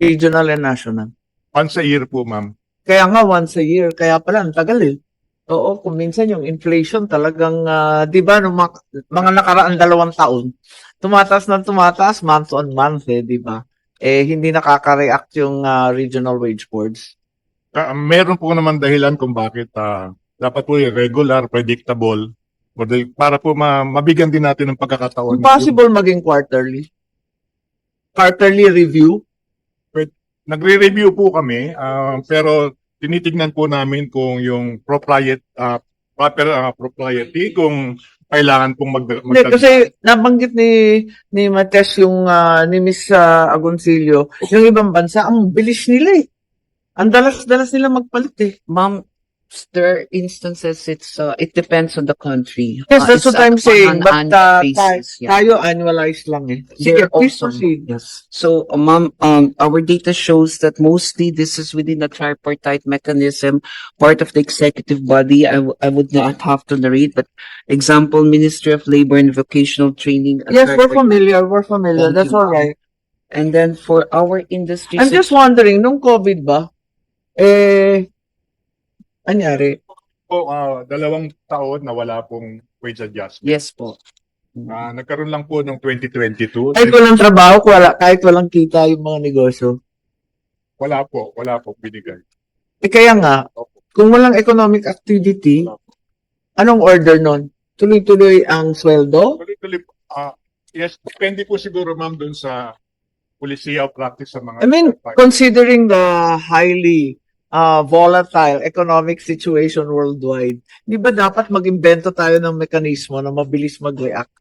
regional and national. Once a year po, ma'am. Kaya nga once a year, kaya pala ang tagal eh. Oo, kung minsan yung inflation talagang, ah, di ba, nung mga, mga nakaraan dalawang taon, tumataas na tumataas month on month eh, di ba? Eh, hindi nakaka-react yung ah, regional wage boards. Ah, meron po naman dahilan kung bakit ah, dapat po yung regular, predictable, or the- para po ma- mabigyan din natin ng pagkakataon. Impossible maging quarterly. Quarterly review. Nagre-review po kami, ah, pero tinitignan po namin kung yung propriet, ah, proper ah, propriety, kung kailangan pong mag, Hindi, kasi nabanggit ni ni Mates yung ah, ni Miss ah, Agoncillo, yung ibang bansa, ang bilis nila eh. Ang dalas-dalas nila magpalit eh. Ma'am, there are instances it's uh, it depends on the country. Yes, Uh, that's what I'm on saying. But uh, basis, yeah. tayo annualized lang eh. Sige, please also- proceed. Yes. So, uh, ma'am, um, our data shows that mostly this is within the tripartite mechanism, part of the executive body. I, w- I would not have to narrate, but example, Ministry of Labor and Vocational Training. a Yes, we're tripartite- familiar. We're familiar. Thank That's you. all right. And then for our industry. I'm just wondering, nung COVID ba, eh, anyari? po, ah, dalawang taon na wala pong wage adjustment. Yes po. Ah, nagkaroon lang po noong 2022. Kahit walang trabaho, wala, kahit walang kita yung mga negosyo. Wala po, wala po binigay. Eh kaya nga, kung walang economic activity, anong order nun? Tuloy-tuloy ang sweldo? Tuloy-tuloy po. Ah, yes, depende po siguro ma'am dun sa polisiya o practice sa mga I mean, considering the highly uh, volatile economic situation worldwide, di ba dapat mag-invento tayo ng mekanismo na mabilis mag-react?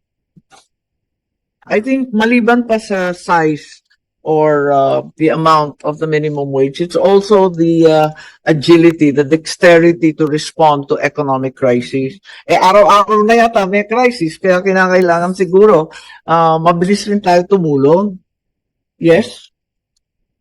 I think maliban pa sa size or uh, the amount of the minimum wage, it's also the uh, agility, the dexterity to respond to economic crisis. Eh, araw-araw na yata may crisis, kaya kinakailangan siguro uh, mabilis rin tayo tumulong. Yes?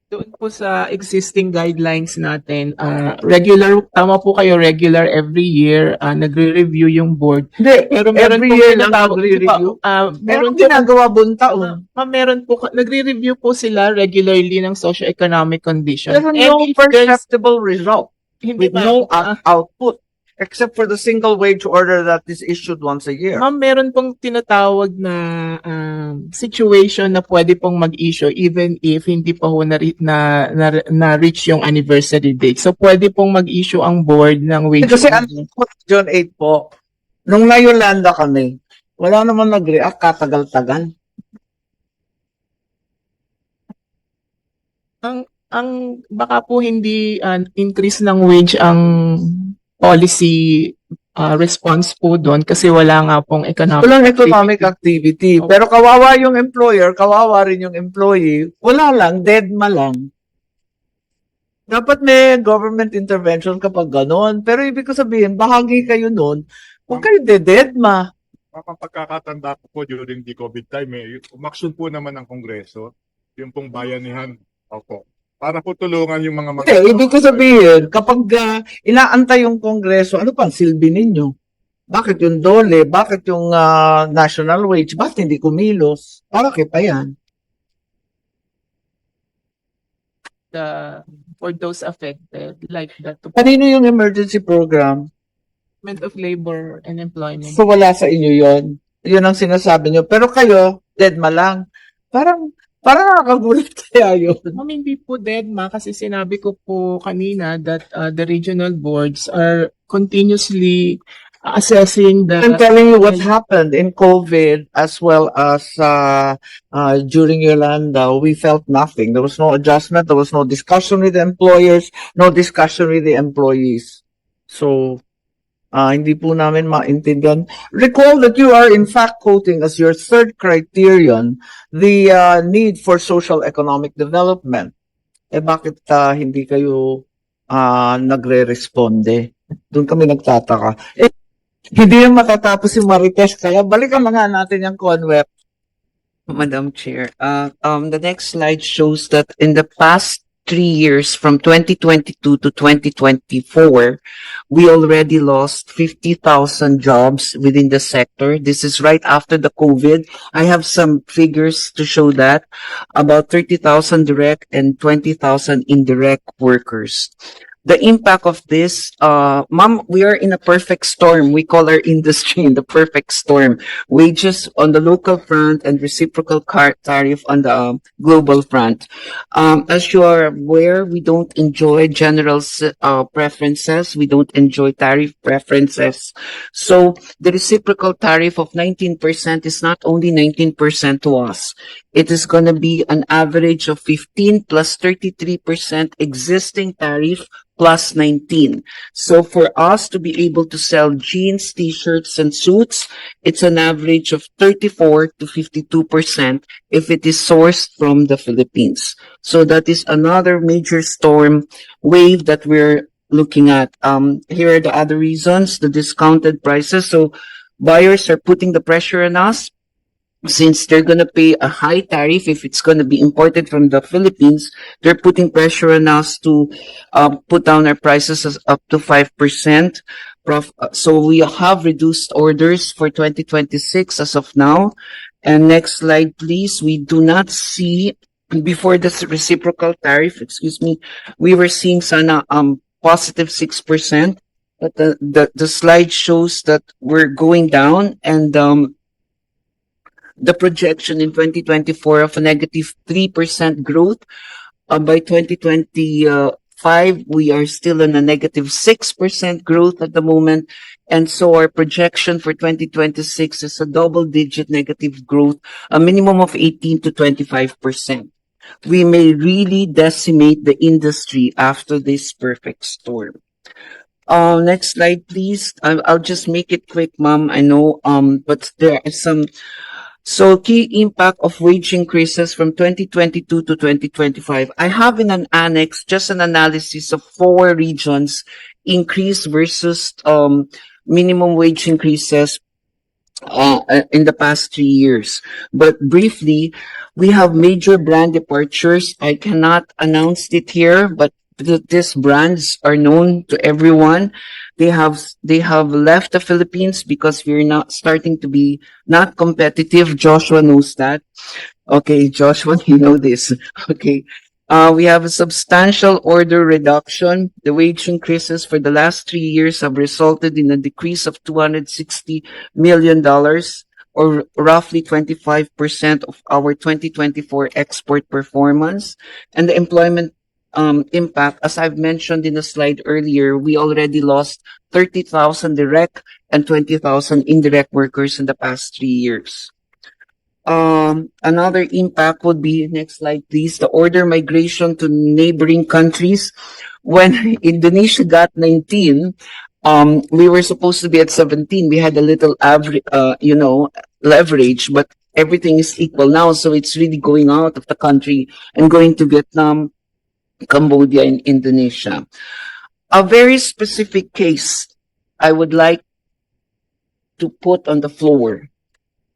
Doon po sa existing guidelines natin, ah, regular, tama po kayo, regular every year, ah, nagre-review yung board. Hindi, Pero meron every year lang nagre-review. Ah, Meron meron ginagawa buong taon. ma, meron po, nagre-review po sila regularly ng socio-economic condition. And no there's- perceptible result hindi with ba- no out- output except for the single wage order that is issued once a year. Ma'am, meron pong tinatawag na um, situation na pwede pong mag-issue even if hindi pa ho na, na, na, na-reach yung anniversary date. So, pwede pong mag-issue ang board ng wage Kasi order. ang John 8 po, nung na-Yolanda kami, wala naman nag-react katagal-tagal. ang baka po hindi uh, increase ng wage ang policy uh, response po doon kasi wala nga pong economic Walang economic activity. Okay. Pero kawawa yung employer, kawawa rin yung employee. Wala lang, dead ma lang. Dapat may government intervention kapag ganon. Pero ibig ko sabihin, bahagi kayo nun, huwag kayo dead ma. Ang pagkakatanda ko po during the COVID time, eh, umaksyon po naman ng Kongreso, yung pong bayanihan, opo, para po tulungan yung mga Hindi, ibig ko sabihin, kapag ah, inaantay yung kongreso, ano pa ang silbi ninyo? Bakit yung dole? Bakit yung ah, national wage? Bakit hindi kumilos? Para kay pa yan. uh, for those affected like the Kanino yung emergency program? Department of Labor and Employment. So wala sa inyo yon. Yun ang sinasabi nyo. Pero kayo, dead ma lang. Parang, parang nakakagulat kaya yun. Ma'am, hindi po dead ma kasi sinabi ko po kanina that uh, the regional boards are continuously assessing I'm the telling you what happened in COVID as well as uh, uh, during Yolanda. We felt nothing. There was no adjustment. There was no discussion with the employers, no discussion with the employees. So, uh, hindi po namin maintindihan. Recall that you are in fact quoting as your third criterion the uh, need for social economic development. Eh bakit uh, hindi kayo uh, nagre-responde? Doon kami nagtataka. Eh, hindi yung matatapos si Marites, kaya balikan na nga natin yung Conweb. Madam Chair, uh, um, the next slide shows that in the past three years, from 2022 to 2024, we already lost 50,000 jobs within the sector. This is right after the COVID. I have some figures to show that about 30,000 direct and 20,000 indirect workers. The impact of this, uh, ma'am, we are in a perfect storm. We call our industry in the perfect storm. Wages on the local front and reciprocal car tariff on the um, global front. Um, as you are aware, we don't enjoy general uh, preferences. We don't enjoy tariff preferences. So the reciprocal tariff of 19% is not only 19% to us. It is going to be an average of 15 plus 33% existing tariff plus 19. So for us to be able to sell jeans, t-shirts, and suits, it's an average of 34 to 52% if it is sourced from the Philippines. So that is another major storm wave that we're looking at. Um, here are the other reasons, the discounted prices. So buyers are putting the pressure on us since they're going to pay a high tariff if it's going to be imported from the Philippines, they're putting pressure on us to um, put down our prices up to 5%. Prof, uh, so we have reduced orders for 2026 as of now. And next slide, please. We do not see before this reciprocal tariff, excuse me, we were seeing sana um positive 6%. But the, the, the slide shows that we're going down and um the projection in 2024 of a negative 3% growth. Uh, by 2025, we are still in a negative 6% growth at the moment. And so our projection for 2026 is a double digit negative growth, a minimum of 18 to 25%. We may really decimate the industry after this perfect storm. Uh, next slide, please. I'll, I'll just make it quick, ma'am. I know, um, but there are some so key impact of wage increases from 2022 to 2025. I have in an annex just an analysis of four regions increase versus um minimum wage increases uh in the past three years. But briefly, we have major brand departures. I cannot announce it here, but th- these brands are known to everyone. They have they have left the Philippines because we're not starting to be not competitive. Joshua knows that. Okay, Joshua, you know this. Okay. Uh, we have a substantial order reduction. The wage increases for the last three years have resulted in a decrease of $260 million or roughly 25% of our 2024 export performance. And the employment um, impact, as I've mentioned in the slide earlier, we already lost 30,000 direct and 20,000 indirect workers in the past three years. Um, another impact would be, next slide please, the order migration to neighboring countries. When Indonesia got 19, um, we were supposed to be at 17. We had a little average, uh, you know, leverage, but everything is equal now. So it's really going out of the country and going to Vietnam, Cambodia, and Indonesia. A very specific case I would like to put on the floor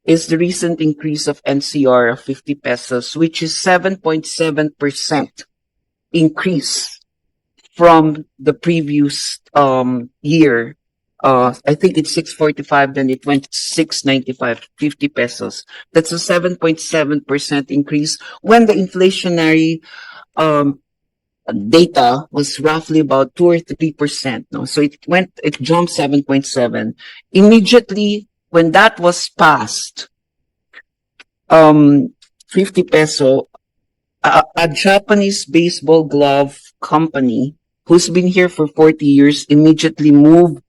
is the recent increase of NCR of 50 pesos, which is 7.7% increase from the previous um year. Uh, I think it's 645, then it went to 695, 50 pesos. That's a 7.7% increase when the inflationary um data was roughly about two or three percent. No, so it went, it jumped seven point seven. Immediately when that was passed, um, fifty peso, a, a Japanese baseball glove company who's been here for forty years immediately moved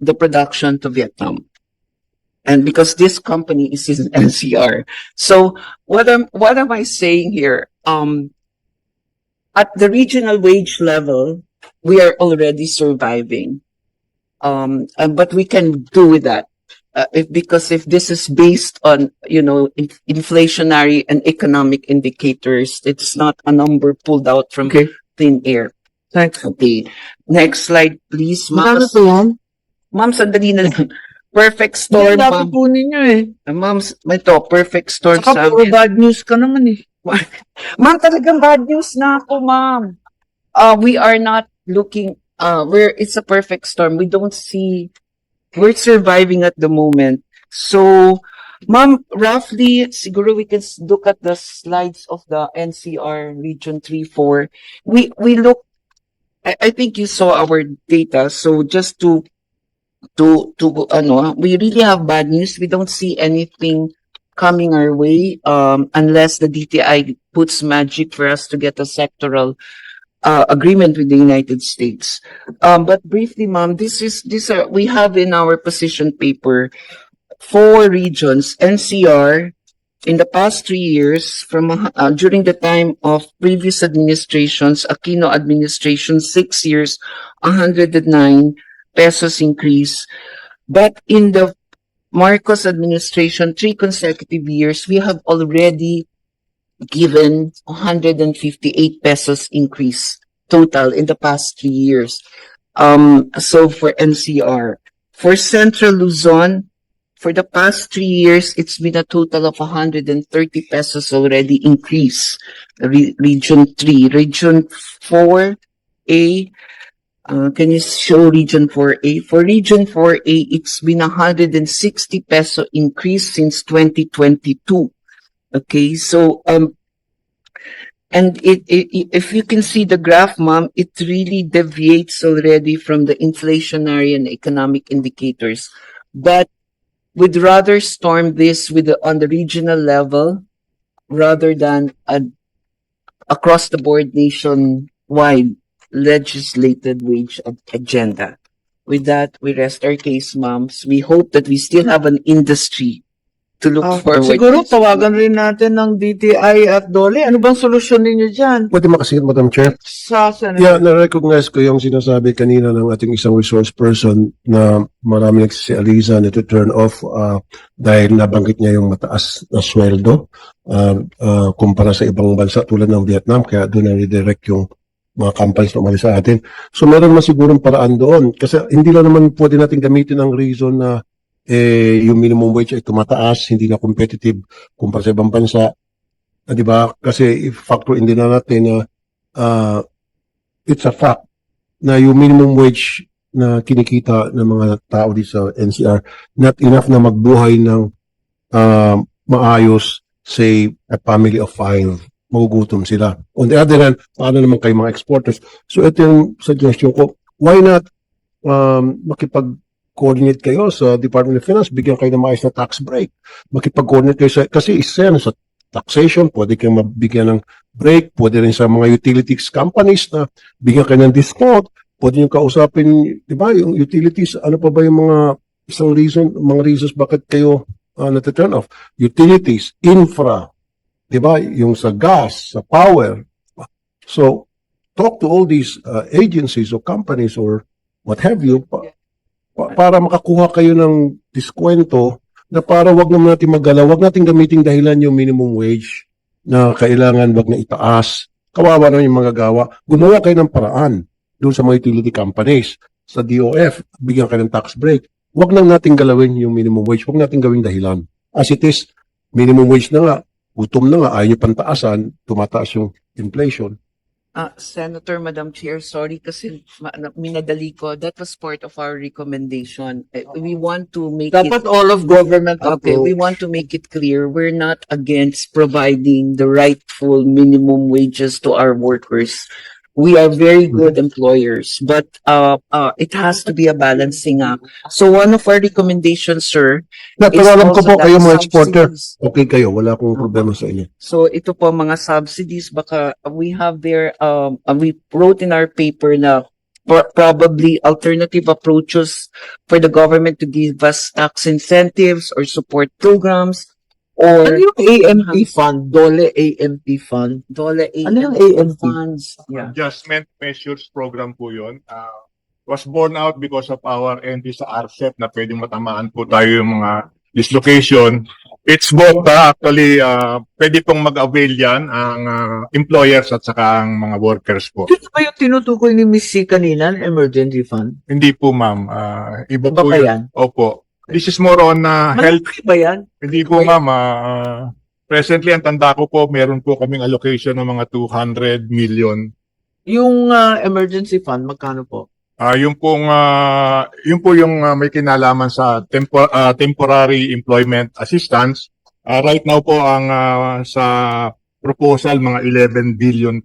the production to Vietnam. And because this company is in NCR. So what am, what am I saying here? Um, at the regional wage level, we are already surviving. Um, uh, but we can do with that. Uh, if, because if this is based on, you know, in- inflationary and economic indicators, it's not a number pulled out from Okay. thin air. Thanks. Okay. Next slide, please. Ma'am, po yan? ma'am, sandali na lang. Perfect storm, dapat ma'am. po ninyo eh. Ma'am, ito, perfect storm Saka sa puro amin. bad news ka naman eh. Ma'am, talagang bad news na ako, ma'am. Uh, we are not looking, uh, we're, it's a perfect storm. We don't see, we're surviving at the moment. So, ma'am, roughly, siguro we can look at the slides of the NCR Region 3-4. We, we look, I, I think you saw our data. So just to, to, to, ano, we really have bad news. We don't see anything coming our way um, unless the DTI puts magic for us to get a sectoral uh, agreement with the United States. Um, but briefly, ma'am, this is this are we have in our position paper four regions NCR. In the past three years, from uh, uh, during the time of previous administrations, Aquino administration, six years, 109 pesos increase. But in the Marcos administration, three consecutive years, we have already given 158 pesos increase total in the past three years. Um, so for NCR. For Central Luzon, for the past three years, it's been a total of 130 pesos already increase. Re- region 3. Region 4A, uh, can you show region 4A? For region 4A, it's been a 160 peso increase since 2022. Okay, so, um, and it, it, if you can see the graph, ma'am, it really deviates already from the inflationary and economic indicators. But we'd rather storm this with the, on the regional level rather than a, across the board nationwide legislated wage ag- agenda. With that, we rest our case, moms. We hope that we still have an industry to look Ah, forward siguro to. tawagan rin natin ng DTI at DOLE. Ano bang solusyon ninyo dyan? Pwede makasigit, Madam Chair? Sa Senate? Yeah, na-recognize ko yung sinasabi kanina ng ating isang resource person na marami nagsisializa na to turn off uh, dahil nabanggit niya yung mataas na sweldo uh, uh, kumpara sa ibang bansa tulad ng Vietnam kaya doon na redirect yung mga companies na umalis sa atin. So meron man sigurong paraan doon kasi hindi lang naman pwede natin gamitin ang reason na eh, yung minimum wage ay tumataas, hindi na competitive kumpara sa ibang bansa. Ah, di ba? Kasi factor in din na natin na ah, it's a fact na yung minimum wage na kinikita ng mga tao dito sa NCR not enough na magbuhay ng ah, maayos say a family of five magugutom sila. On the other hand, paano naman kayo mga exporters? So ito yung suggestion ko, why not um, makipag-coordinate kayo sa Department of Finance, bigyan kayo ng maayos na tax break. Makipag-coordinate kayo sa, kasi isa yan sa taxation, pwede kayong mabigyan ng break, pwede rin sa mga utilities companies na bigyan kayo ng discount, pwede nyo kausapin, di ba, yung utilities, ano pa ba yung mga isang reason, mga reasons bakit kayo uh, nata-turn off? Utilities, infra, di ba, yung sa gas, sa power. So, talk to all these uh, agencies or companies or what have you pa- pa- para makakuha kayo ng diskwento na para wag naman natin maggalaw, wag natin gamitin dahilan yung minimum wage na kailangan wag na itaas. Kawawa na yung mga gawa. Gumawa kayo ng paraan doon sa mga utility companies. Sa DOF, bigyan kayo ng tax break. Wag nang natin galawin yung minimum wage. Wag natin gawing dahilan. As it is, minimum wage na nga, gutom na nga, ayaw nyo pantaasan, tumataas yung inflation. Uh, Senator, Madam Chair, sorry kasi minadali ko. That was part of our recommendation. Uh, We want to make it Dapat all of government Okay, we want to make it clear, we're not against providing the rightful minimum wages to our workers. We are very good employers, but uh, uh, it has to be a balancing act. So one of our recommendations, sir, Na, is alam ko also po that kayo mga exporter, subsidies- okay kayo, wala akong problema sa inyo. So ito po mga subsidies, baka we have there, um, uh, we wrote in our paper na pro- probably alternative approaches for the government to give us tax incentives or support programs or Ano yung AMP fund? DOLE AMP fund? Dole Ano yung AMP AMP? funds. Yeah. Adjustment Measures Program po yun. Uh, was born out because of our entry sa RCEP na pwedeng matamaan po tayo yung mga dislocation. It's both uh, actually uh, pwede pong mag-avail yan ang uh, employers at saka ang mga workers po. Ito ba yung tinutukoy ni Miss C kanina, emergency fund? Hindi po ma'am, uh, iba Iba po pa yan? Opo. This is more on uh, health Malaki ba yan? Hindi po ma'am, ah, Presently, ang tanda ko po, meron po kaming allocation ng mga 200 million. Yung ah, emergency fund, magkano po? Ah, yung pong ah, yung po yung ah, may kinalaman sa tempo- ah, temporary employment assistance. Ah, right now po ang ah, sa proposal mga 11 billion